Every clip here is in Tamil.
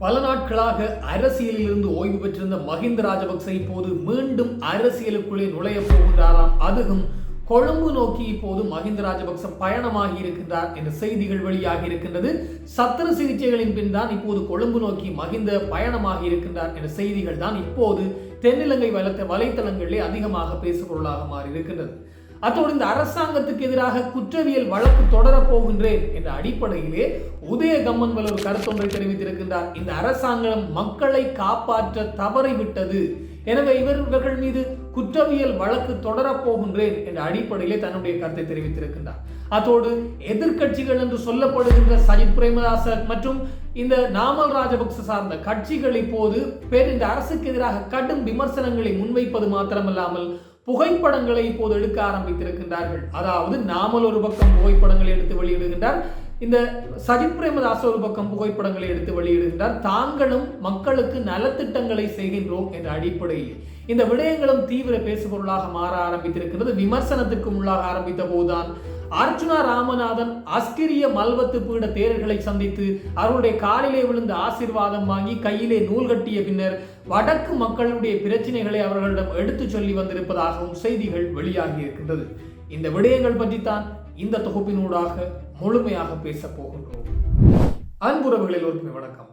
பல நாட்களாக அரசியலில் இருந்து ஓய்வு பெற்றிருந்த மஹிந்த ராஜபக்ச இப்போது மீண்டும் அரசியலுக்குள்ளே நுழைய போகின்றாராம். அதுவும் கொழும்பு நோக்கி இப்போது மஹிந்த ராஜபக்ச பயணமாகி இருக்கின்றார் என்ற செய்திகள் வெளியாகி இருக்கின்றது. சத்திர சிகிச்சைகளின் பின் தான் இப்போது கொழும்பு நோக்கி மஹிந்த பயணமாகி இருக்கின்றார் என்ற செய்திகள் தான் இப்போது தென்னிலங்கை வலத்த வலைத்தளங்களிலே அதிகமாக பேசுபொருளாக மாறி இருக்கின்றது அத்தோடு இந்த அரசாங்கத்துக்கு எதிராக குற்றவியல் வழக்கு தொடரப்போகின்றேன் என்ற அடிப்படையிலே உதயகம்மன் கம்மன்வல் ஒரு கருத்தொன்றை தெரிவித்திருக்கின்றார். இந்த அரசாங்கம் மக்களை காப்பாற்ற தவறிவிட்டது எனவே இவர் இவர்கள் மீது குற்றவியல் வழக்கு தொடரப்போகின்றேன் என்ற அடிப்படையிலே தன்னுடைய கருத்தை தெரிவித்திருக்கின்றார். அத்தோடு எதிர்க்கட்சிகள் என்று சொல்லப்படுகின்ற சஜித் பிரேமதாசர் மற்றும் இந்த நாமல் ராஜபக்ச சார்ந்த கட்சிகள் இப்போது பேர் இந்த அரசுக்கு எதிராக கடும் விமர்சனங்களை முன்வைப்பது மாத்திரமல்லாமல் புகைப்படங்களை இப்போது எடுக்க ஆரம்பித்திருக்கின்றார்கள். அதாவது நாமல் ஒரு பக்கம் புகைப்படங்களை எடுத்து வெளியிடுகின்றார் இந்த சஜித் பிரேமதாஸ் ஒரு பக்கம் புகைப்படங்களை எடுத்து வெளியிடுகின்றார். தாங்களும் மக்களுக்கு நலத்திட்டங்களை செய்கின்றோம் என்ற அடிப்படையில் இந்த விடயங்களும் தீவிர பேசுபொருளாக மாற ஆரம்பித்திருக்கிறது விமர்சனத்திற்கு உள்ளாக ஆரம்பித்த போதுதான் அர்ஜுனா ராமநாதன் அஸ்கிரிய மல்வத்து பீட தேரர்களை சந்தித்து அவருடைய காலிலே விழுந்த ஆசிர்வாதம் வாங்கி கையிலே நூல் கட்டிய பின்னர் வடக்கு மக்களுடைய பிரச்சனைகளை அவர்களிடம் எடுத்து சொல்லி வந்திருப்பதாகவும் செய்திகள் வெளியாகி இருக்கின்றது. இந்த விடயங்கள் பற்றித்தான் இந்த தொகுப்பினூடாக முழுமையாக பேசப் போகின்றோம். அன்புறவுகளில் ஒரு வணக்கம்.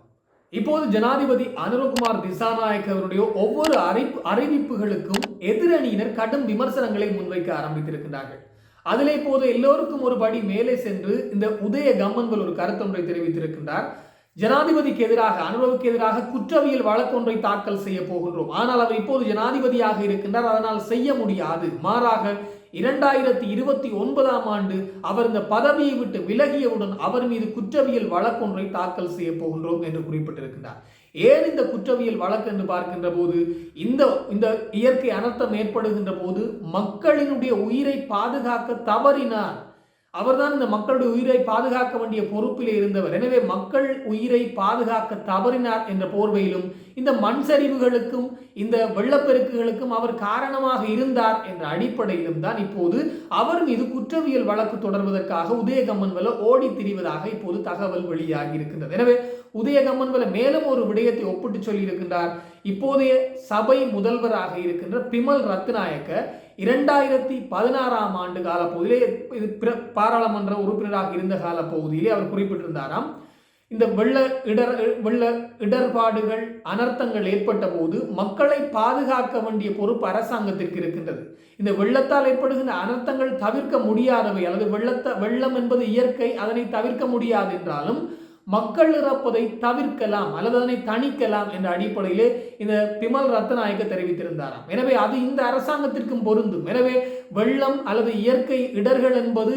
இப்போது ஜனாதிபதி அனுரகுமார் திசாநாயக் அவருடைய ஒவ்வொரு அறிப்பு அறிவிப்புகளுக்கும் எதிரணியினர் கடும் விமர்சனங்களை முன்வைக்க ஆரம்பித்திருக்கிறார்கள் அதிலே போது எல்லோருக்கும் ஒரு படி மேலே சென்று இந்த உதய கம்மன்கள் ஒரு கருத்தொன்றை தெரிவித்திருக்கின்றார். ஜனாதிபதிக்கு எதிராக அனுபவுக்கு எதிராக குற்றவியல் வழக்கொன்றை தாக்கல் செய்ய போகின்றோம். ஆனால் அவர் இப்போது ஜனாதிபதியாக இருக்கின்றார். அதனால் செய்ய முடியாது. மாறாக இரண்டாயிரத்தி இருபத்தி ஒன்பதாம் ஆண்டு அவர் இந்த பதவியை விட்டு விலகியவுடன் அவர் மீது குற்றவியல் வழக்கொன்றை தாக்கல் செய்ய போகின்றோம் என்று குறிப்பிட்டிருக்கின்றார். ஏன் இந்த குற்றவியல் வழக்கு என்று பார்க்கின்ற போது இந்த இந்த இயற்கை அனர்த்தம் ஏற்படுகின்ற போது மக்களினுடைய உயிரை பாதுகாக்க தவறினார். அவர்தான் இந்த மக்களுடைய உயிரை பாதுகாக்க வேண்டிய பொறுப்பில் இருந்தவர். எனவே மக்கள் உயிரை பாதுகாக்க தவறினார் என்ற போர்வையிலும் இந்த மண் சரிவுகளுக்கும் இந்த வெள்ளப்பெருக்குகளுக்கும் அவர் காரணமாக இருந்தார் என்ற அடிப்படையிலும் தான் இப்போது அவர் மீது குற்றவியல் வழக்கு தொடர்வதற்காக உதயகம்மன்வல ஓடி திரிவதாக இப்போது தகவல் வெளியாகி இருக்கின்றது எனவே உதயகம்மன்வல மேலும் ஒரு விடயத்தை ஒப்பிட்டு சொல்லியிருக்கின்றார். இப்போதைய சபை முதல்வராக இருக்கின்ற பிமல் ரத்நாயக்க இரண்டாயிரத்தி பதினாறாம் ஆண்டு கால பகுதியிலே பாராளுமன்ற உறுப்பினராக இருந்த கால பகுதியிலே அவர் குறிப்பிட்டிருந்தாராம். இந்த வெள்ள இடர் வெள்ள இடர்பாடுகள் அனர்த்தங்கள் ஏற்பட்ட போது மக்களை பாதுகாக்க வேண்டிய பொறுப்பு அரசாங்கத்திற்கு இருக்கின்றது. இந்த வெள்ளத்தால் ஏற்படுகின்ற அனர்த்தங்கள் தவிர்க்க முடியாதவை அல்லது வெள்ளத்த வெள்ளம் என்பது இயற்கை அதனை தவிர்க்க முடியாது என்றாலும் மக்கள் இறப்பதை தவிர்க்கலாம் அல்லது அதனை தணிக்கலாம் என்ற அடிப்படையிலே இந்த பிமல் ரத்நாயக்க தெரிவித்திருந்தாராம். எனவே அது இந்த அரசாங்கத்திற்கும் பொருந்தும். எனவே வெள்ளம் அல்லது இயற்கை இடர்கள் என்பது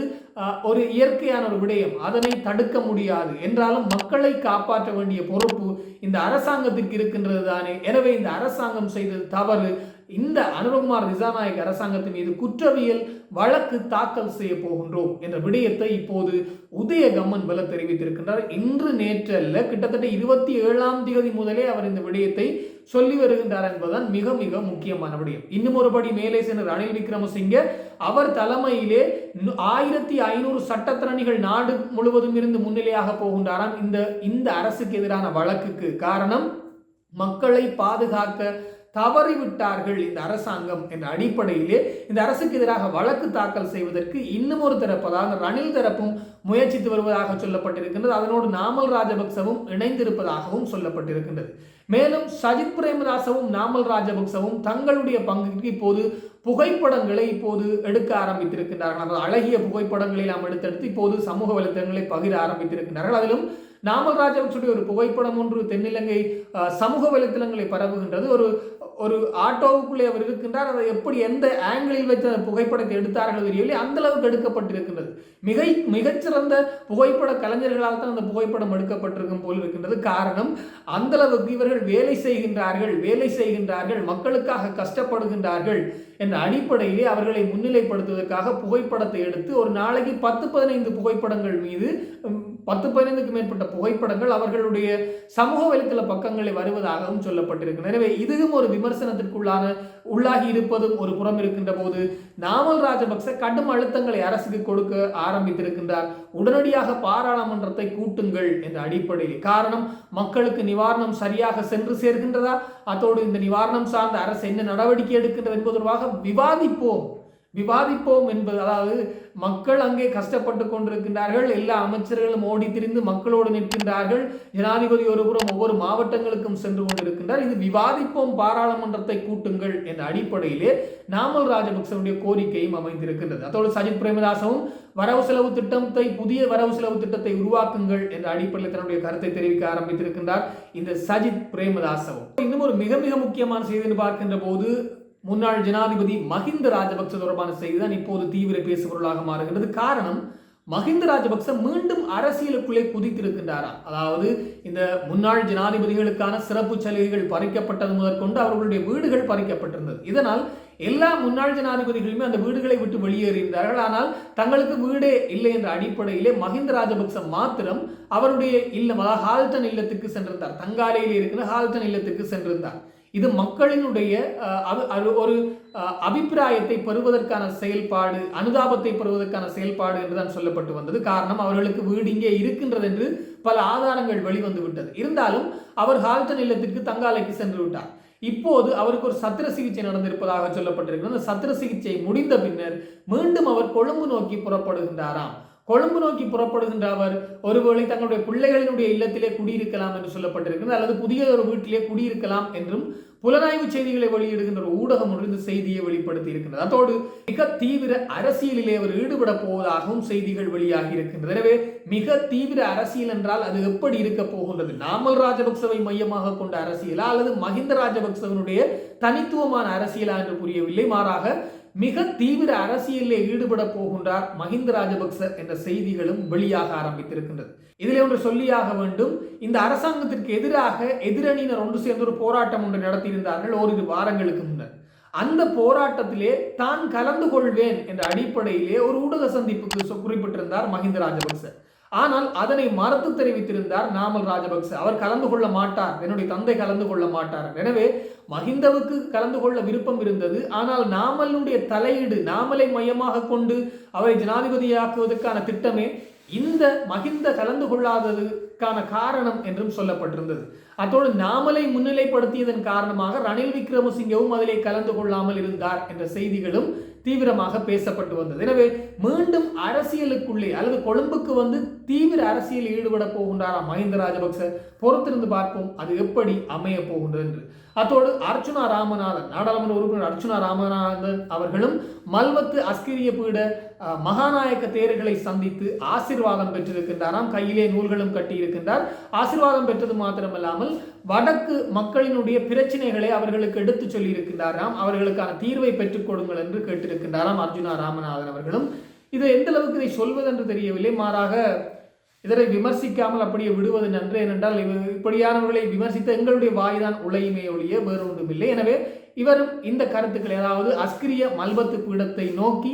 ஒரு இயற்கையான ஒரு விடயம். அதனை தடுக்க முடியாது. என்றாலும் மக்களை காப்பாற்ற வேண்டிய பொறுப்பு இந்த அரசாங்கத்திற்கு இருக்கின்றது தானே எனவே இந்த அரசாங்கம் செய்தது தவறு. இந்த அனுரகுமார் திசாநாயக் அரசாங்கத்தின் மீது குற்றவியல் வழக்கு தாக்கல் செய்ய போகின்றோம் என்ற விடயத்தை இப்போது உதய கம்மன் பல தெரிவித்திருக்கின்றார். இன்று நேற்றல்ல கிட்டத்தட்ட இருபத்தி ஏழாம் தேதி முதலே அவர் இந்த விடயத்தை சொல்லி வருகின்றார் என்பதுதான் மிக மிக முக்கியமான விடயம். இன்னும் ஒருபடி மேலே சென்ற ரணில் விக்ரமசிங்க அவர் தலைமையிலே ஆயிரத்தி ஐநூறு சட்டத்திறனிகள் நாடு முழுவதும் இருந்து முன்னிலையாக போகின்றாராம். இந்த இந்த அரசுக்கு எதிரான வழக்குக்கு காரணம் மக்களை பாதுகாக்க தவறிவிட்டார்கள் இந்த அரசாங்கம் என்ற அடிப்படையிலே இந்த அரசுக்கு எதிராக வழக்கு தாக்கல் செய்வதற்கு இன்னும் ஒரு தரப்பு அதாவது ரணில் தரப்பும் முயற்சித்து வருவதாக சொல்லப்பட்டிருக்கின்றது. அதனோடு நாமல் ராஜபக்சவும் இணைந்திருப்பதாகவும் சொல்லப்பட்டிருக்கின்றது. மேலும் சஜித் பிரேமதாசவும் நாமல் ராஜபக்சவும் தங்களுடைய பங்குக்கு இப்போது புகைப்படங்களை இப்போது எடுக்க ஆரம்பித்திருக்கின்றார்கள். அழகிய புகைப்படங்களை நாம் எடுத்தெடுத்து இப்போது சமூக வலைத்தளங்களை பகிர ஆரம்பித்திருக்கின்றார்கள். அதிலும் நாமல் ராஜபக்சுடைய ஒரு புகைப்படம் ஒன்று தென்னிலங்கை சமூக வலைத்தளங்களை பரவுகின்றது. ஒரு ஒரு ஆட்டோவுக்குள்ளே அவர் இருக்கின்றார். அதை எப்படி எந்த ஆங்கிளில் வைத்த புகைப்படத்தை எடுத்தார்கள் தெரியவில்லை அந்த அளவுக்கு எடுக்கப்பட்டிருக்கின்றது. மிக மிகச்சிறந்த புகைப்பட கலைஞர்களால் தான் அந்த புகைப்படம் எடுக்கப்பட்டிருக்கும் போல் இருக்கின்றது. காரணம் அந்த அளவுக்கு இவர்கள் வேலை செய்கின்றார்கள் வேலை செய்கின்றார்கள் மக்களுக்காக கஷ்டப்படுகின்றார்கள் என்ற அடிப்படையிலே அவர்களை முன்னிலைப்படுத்துவதற்காக புகைப்படத்தை எடுத்து ஒரு நாளைக்கு பத்து பதினைந்து புகைப்படங்கள் மீது பத்து பதினைந்துக்கு மேற்பட்ட புகைப்படங்கள் அவர்களுடைய சமூக வலைத்தள பக்கங்களில் வருவதாகவும் சொல்லப்பட்டிருக்கு எனவே இதுவும் ஒரு விமர்சனத்திற்குள்ளான உள்ளாகி இருப்பதும் ஒரு புறம் இருக்கின்ற போது நாமல் ராஜபக்ச கடும் அழுத்தங்களை அரசுக்கு கொடுக்க ஆரம்பித்திருக்கின்றார். உடனடியாக பாராளுமன்றத்தை கூட்டுங்கள் என்ற அடிப்படையில். காரணம் மக்களுக்கு நிவாரணம் சரியாக சென்று சேர்கின்றதா? அத்தோடு இந்த நிவாரணம் சார்ந்த அரசு என்ன நடவடிக்கை எடுக்கின்றது என்பதற்காக விவாதிப்போம். விவாதிப்போம் என்பது அதாவது மக்கள் அங்கே கஷ்டப்பட்டு கொண்டிருக்கின்றார்கள் எல்லா அமைச்சர்களும் ஓடி திரிந்து மக்களோடு நிற்கின்றார்கள் ஜனாதிபதி ஒருபுறம் ஒவ்வொரு மாவட்டங்களுக்கும் சென்று கொண்டிருக்கின்றார். இது விவாதிப்போம் பாராளுமன்றத்தை கூட்டுங்கள் என்ற அடிப்படையிலே நாமல் ராஜபக்சனுடைய கோரிக்கையும் அமைந்திருக்கின்றது. அதோடு சஜித் பிரேமதாசவும் வரவு செலவு திட்டத்தை புதிய வரவு செலவு திட்டத்தை உருவாக்குங்கள் என்ற அடிப்படையில் தன்னுடைய கருத்தை தெரிவிக்க ஆரம்பித்திருக்கின்றார் இந்த சஜித் பிரேமதாசவும். இன்னும் ஒரு மிக மிக முக்கியமான செய்தின்னு பார்க்கின்ற போது முன்னாள் ஜனாதிபதி மஹிந்த ராஜபக்ச தொடர்பான செய்தி தான் இப்போது தீவிர பேசுபொருளாக மாறுகின்றது. காரணம் மஹிந்த ராஜபக்ச மீண்டும் அரசியலுக்குள்ளே குதித்திருக்கின்றாரா? அதாவது இந்த முன்னாள் ஜனாதிபதிகளுக்கான சிறப்பு சலுகைகள் பறிக்கப்பட்டது முதற்கொண்டு அவர்களுடைய வீடுகள் பறிக்கப்பட்டிருந்தது. இதனால் எல்லா முன்னாள் ஜனாதிபதிகளுமே அந்த வீடுகளை விட்டு வெளியேறியிருந்தார்கள். ஆனால் தங்களுக்கு வீடே இல்லை என்ற அடிப்படையிலே மஹிந்த ராஜபக்ச மாத்திரம் அவருடைய இல்லம் அதாவது ஹால்டன் இல்லத்துக்கு சென்றிருந்தார். தங்காலையில் இருக்கிற ஹால்டன் இல்லத்துக்கு சென்றிருந்தார். இது மக்களினுடைய ஒரு அபிப்பிராயத்தை பெறுவதற்கான செயல்பாடு அனுதாபத்தை பெறுவதற்கான செயல்பாடு என்றுதான் சொல்லப்பட்டு வந்தது. காரணம் அவர்களுக்கு வீடு இங்கே இருக்கின்றது என்று பல ஆதாரங்கள் வெளிவந்து விட்டது. இருந்தாலும் அவர் ஹால்டன் இல்லத்திற்கு தங்காலைக்கு சென்று விட்டார். இப்போது அவருக்கு ஒரு சத்திர சிகிச்சை நடந்திருப்பதாக சொல்லப்பட்டிருக்கிறது. அந்த சத்திர சிகிச்சை முடிந்த பின்னர் மீண்டும் அவர் கொழும்பு நோக்கி புறப்படுகின்றாராம். கொழும்பு நோக்கி புறப்படுகின்ற அவர் ஒருவேளை தங்களுடைய பிள்ளைகளினுடைய இல்லத்திலே குடியிருக்கலாம் என்று சொல்லப்பட்டிருக்கிறது. அல்லது புதிய ஒரு வீட்டிலே குடியிருக்கலாம் என்றும் புலனாய்வு செய்திகளை வெளியிடுகின்ற ஒரு ஊடகம் ஒன்று இந்த செய்தியை வெளிப்படுத்தி இருக்கின்றது அதோடு மிக தீவிர அரசியலிலே அவர் ஈடுபட போவதாகவும் செய்திகள் வெளியாகி இருக்கின்றது. எனவே மிக தீவிர அரசியல் என்றால் அது எப்படி இருக்க போகின்றது? நாமல் ராஜபக்சவை மையமாக கொண்ட அரசியலா? அல்லது மஹிந்த ராஜபக்சவனுடைய தனித்துவமான அரசியலா என்று புரியவில்லை. மாறாக மிக தீவிர அரசியலில் ஈடுபட போகின்றார் மஹிந்த ராஜபக்ச என்ற செய்திகளும் வெளியாக ஆரம்பித்திருக்கின்றது. இதில் ஒன்று சொல்லியாக வேண்டும் இந்த அரசாங்கத்திற்கு எதிராக எதிரணியினர் ஒன்று சேர்ந்து ஒரு போராட்டம் ஒன்று நடத்தியிருந்தார்கள் ஓரிரு வாரங்களுக்கு முன்னர். அந்த போராட்டத்திலே தான் கலந்து கொள்வேன் என்ற அடிப்படையிலே ஒரு ஊடக சந்திப்புக்கு குறிப்பிட்டிருந்தார் மஹிந்த ராஜபக்ச. ஆனால் அதனை மறுத்து தெரிவித்திருந்தார் நாமல் ராஜபக்ச. அவர் கலந்து கொள்ள மாட்டார். என்னுடைய தந்தை கலந்து கொள்ள மாட்டார். எனவே மஹிந்தவுக்கு கலந்து கொள்ள விருப்பம் இருந்தது. ஆனால் நாமலுடைய தலையீடு நாமலை மையமாக கொண்டு அவரை ஜனாதிபதியாக்குவதற்கான திட்டமே இந்த மகிந்த கலந்து கொள்ளாததுக்கான காரணம் என்றும் சொல்லப்பட்டிருந்தது. அத்தோடு நாமலை முன்னிலைப்படுத்தியதன் காரணமாக ரணில் விக்ரமசிங்கவும் அதிலே கலந்து கொள்ளாமல் இருந்தார் என்ற செய்திகளும் தீவிரமாக பேசப்பட்டு வந்தது. எனவே மீண்டும் அரசியலுக்குள்ளே அல்லது கொழும்புக்கு வந்து தீவிர அரசியல் ஈடுபட போகின்றாரா மஹிந்த ராஜபக்ச? பொறுத்திருந்து பார்ப்போம் அது எப்படி அமைய போகின்றது என்று. அத்தோடு அர்ச்சுனா ராமநாதன் நாடாளுமன்ற உறுப்பினர் அர்ச்சுனா ராமநாதன் அவர்களும் மல்வத்து அஸ்கிரிய பீட மகாநாயக்க தேர்களை சந்தித்து ஆசிர்வாதம் பெற்றிருக்கின்றாராம். கையிலே நூல்களும் கட்டியிருக்கின்றார். ஆசிர்வாதம் பெற்றது மாத்திரமல்லாமல் வடக்கு மக்களினுடைய பிரச்சனைகளை அவர்களுக்கு எடுத்து சொல்லியிருக்கின்றாராம். அவர்களுக்கான தீர்வை பெற்றுக் கொடுங்கள் என்று கேட்டிருக்கின்றாராம் அர்ஜுனா ராமநாதன் அவர்களும். இது எந்த அளவுக்கு இதை சொல்வதென்று தெரியவில்லை. மாறாக இதனை விமர்சிக்காமல் அப்படியே விடுவது நன்று ஏனென்றால் இப்படியானவர்களை விமர்சித்த எங்களுடைய வாய்தான் உலையுமே ஒழிய வேறொன்றும் இல்லை எனவே இவரும் இந்த கருத்துக்கள் ஏதாவது அஸ்கிரிய மல்பத்து பீடத்தை நோக்கி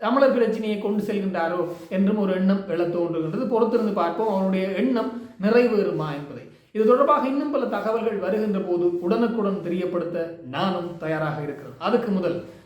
தமிழர் பிரச்சனையை கொண்டு செல்கின்றாரோ என்றும் ஒரு எண்ணம் எழ தோன்றுகின்றது. பொறுத்திருந்து பார்ப்போம் அவருடைய எண்ணம் நிறைவேறுமா என்பதை. இது தொடர்பாக இன்னும் பல தகவல்கள் வருகின்ற போது உடனுக்குடன் தெரியப்படுத்த நானும் தயாராக இருக்கிறேன். அதுக்கு முதல்